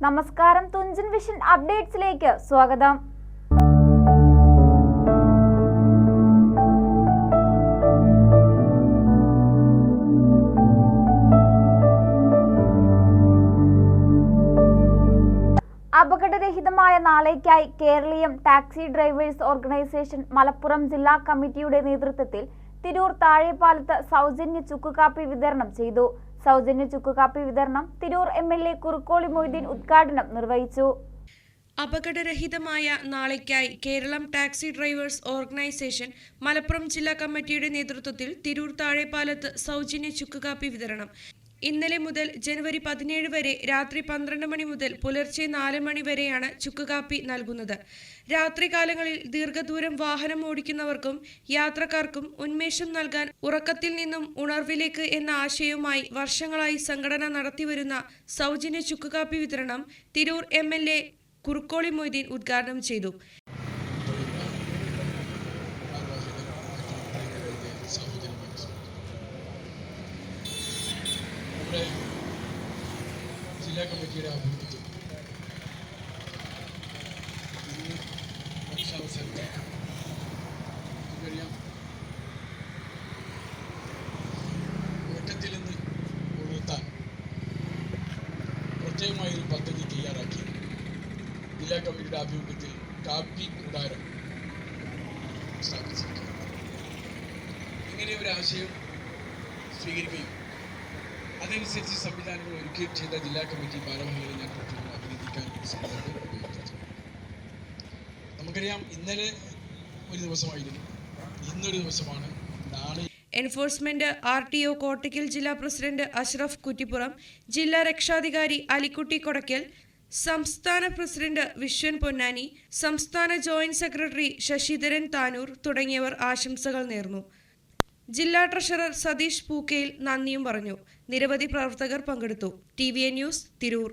നമസ്കാരം തുഞ്ചൻ വിഷൻ അപ്ഡേറ്റ്സിലേക്ക് സ്വാഗതം. അപകടരഹിതമായ നാളേക്കായി Keraleeyam taxi drivers organisation Malappuram ജില്ലാ കമ്മിറ്റിയുടെ നേതൃത്വത്തിൽ തിരൂർ താഴെപ്പാലത്ത് സൗജന്യ ചുക്കുകാപ്പി വിതരണം ചെയ്തു. സൗജന്യ ചുക്കുകാപ്പി വിതരണം Tirur M L A Kurukkoli Moideen ഉദ്ഘാടനം നിർവഹിച്ചു. അപകടരഹിതമായ നാളേക്കായി Kerala taxi drivers organisation Malappuram ജില്ലാ കമ്മിറ്റിയുടെ നേതൃത്വത്തിൽ തിരൂർ താഴെപ്പാലത്ത് സൗജന്യ ചുക്കുകാപ്പി വിതരണം. ഇന്നലെ മുതൽ ജനുവരി പതിനേഴ് വരെ രാത്രി പന്ത്രണ്ട് മണി മുതൽ പുലർച്ചെ നാല് മണി വരെയാണ് ചുക്കുകാപ്പി നൽകുന്നത്. രാത്രികാലങ്ങളിൽ ദീർഘദൂരം വാഹനം ഓടിക്കുന്നവർക്കും യാത്രക്കാർക്കും ഉന്മേഷം നൽകാൻ ഉറക്കത്തിൽ നിന്നും ഉണർവിലേക്ക് എന്ന ആശയവുമായി വർഷങ്ങളായി സംഘടന നടത്തിവരുന്ന സൗജന്യ ചുക്കുകാപ്പി വിതരണം Tirur M L A Kurukkoli Moideen ഉദ്ഘാടനം ചെയ്തു. നമ്മുടെ ജില്ലാ കമ്മിറ്റിയുടെ ആഭിമുഖ്യത്തിൽ. ഭക്ഷാവസരത്തിൽ നമുക്കറിയാം. ഉറക്കത്തിൽ നിന്ന് ഉണർത്താൻ പ്രത്യേകമായൊരു പദ്ധതി തയ്യാറാക്കി. ജില്ലാ കമ്മിറ്റിയുടെ ആഭിമുഖ്യത്തിൽ കാപ്പി കൂടാരം സ്ഥാപിച്ചിരിക്കുന്നു. ഇങ്ങനെ ഒരു ആശയം സ്വീകരിക്കുകയും അതനുസരിച്ച് സംവിധാനങ്ങൾ ഒരുക്കുകയും ചെയ്ത ജില്ലാ കമ്മിറ്റി ഭാരവാഹികളെ ഞാൻ പ്രത്യേകം അഭിനന്ദിക്കാൻ സംവിധാനം ഉപയോഗിച്ചു നമുക്കറിയാം ഇന്നലെ ഒരു ദിവസമായിരുന്നു. ഇന്നൊരു ദിവസമാണ്. നാളെ enforcement R T O Kottakkal ജില്ലാ പ്രസിഡന്റ് അഷ്റഫ് കുറ്റിപ്പുറം ജില്ലാ രക്ഷാധികാരി അലിക്കുട്ടി കൊടക്കൽ സംസ്ഥാന പ്രസിഡന്റ് വിശ്വൻ പൊന്നാനി സംസ്ഥാന ജോയിന്റ് സെക്രട്ടറി ശശിധരൻ താനൂർ തുടങ്ങിയവർ ആശംസകൾ നേർന്നു. ജില്ലാ ട്രഷറർ സതീഷ് പൂക്കയിൽ നന്ദിയും പറഞ്ഞു. നിരവധി പ്രവർത്തകർ പങ്കെടുത്തു. T news Tirur.